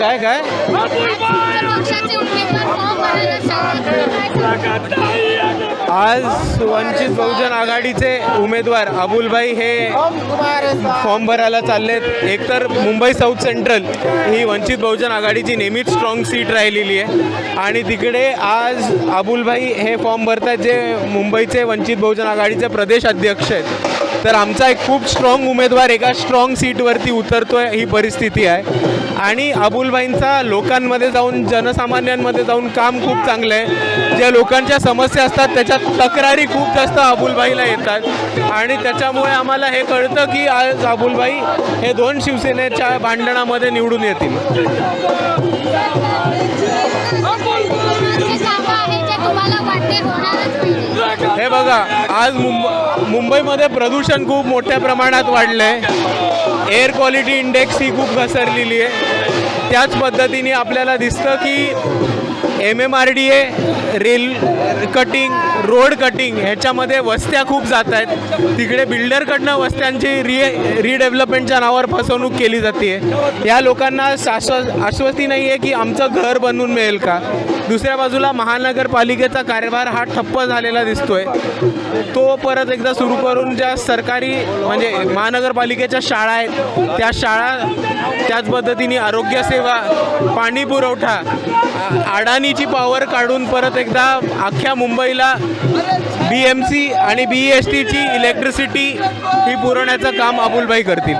काय काय? आज वंचित बहुजन आघाडीचे उमेदवार अबुलभाई हे फॉर्म भरायला चाललेत. एकतर मुंबई साऊथ सेंट्रल ही वंचित बहुजन आघाडीची नेहमीच स्ट्रॉंग सीट राहिलेली आहे. आणि तिकडे आज अबुलभाई हे फॉर्म भरतात जे मुंबईचे वंचित बहुजन आघाडीचे प्रदेश अध्यक्ष आहेत. तर आमचा एक खूप स्ट्रॉंग उमेदवार एका स्ट्रॉंग सीटवरती उतरतोय ही परिस्थिती आहे. आणि अबुलबाईंचा लोकांमध्ये जाऊन जनसामान्यांमध्ये जाऊन काम खूप चांगलं आहे. ज्या लोकांच्या समस्या असतात त्याच्यात तक्रारी खूप जास्त अबुलबाईला येतात. आणि त्याच्यामुळे आम्हाला हे कळतं की आज अबुलबाई हे दोन शिवसेनेच्या भांडणामध्ये निवडून येतील. आहे हे बघा आज मुंब मुंबईमध्ये प्रदूषण खूप मोठ्या प्रमाणात वाढलं आहे एअर क्वालिटी इंडेक्स ही खूप घसरलेली आहे. त्याच पद्धतीने आपल्याला दिसतं की M M R D A rail cutting road cutting ह्याच्यामध्ये वस्त्या खूप जात आहेत. तिकडे बिल्डरकडनं वस्त्यांची रि रिडेव्हलपमेंटच्या नावावर फसवणूक केली जाते या लोकांना शाश्वत आश्वस्ती नाही आहे की आमचं घर बनवून मिळेल का? दुसऱ्या बाजूला महानगरपालिकेचा कारभार हा ठप्प झालेला दिसतोय. तो परत एकदा सुरू करून ज्या सरकारी म्हणजे महानगरपालिकेच्या शाळा आहेत. त्या शाळा त्याच पद्धतीने आरोग्यसेवा पाणी पुरवठा अडाणीची पॉवर काढून परत एकदा अख्ख्या मुंबईला बी एम सी आणि बी एस टीची इलेक्ट्रिसिटी ही पुरवण्याचं काम अबुलबाई करतील.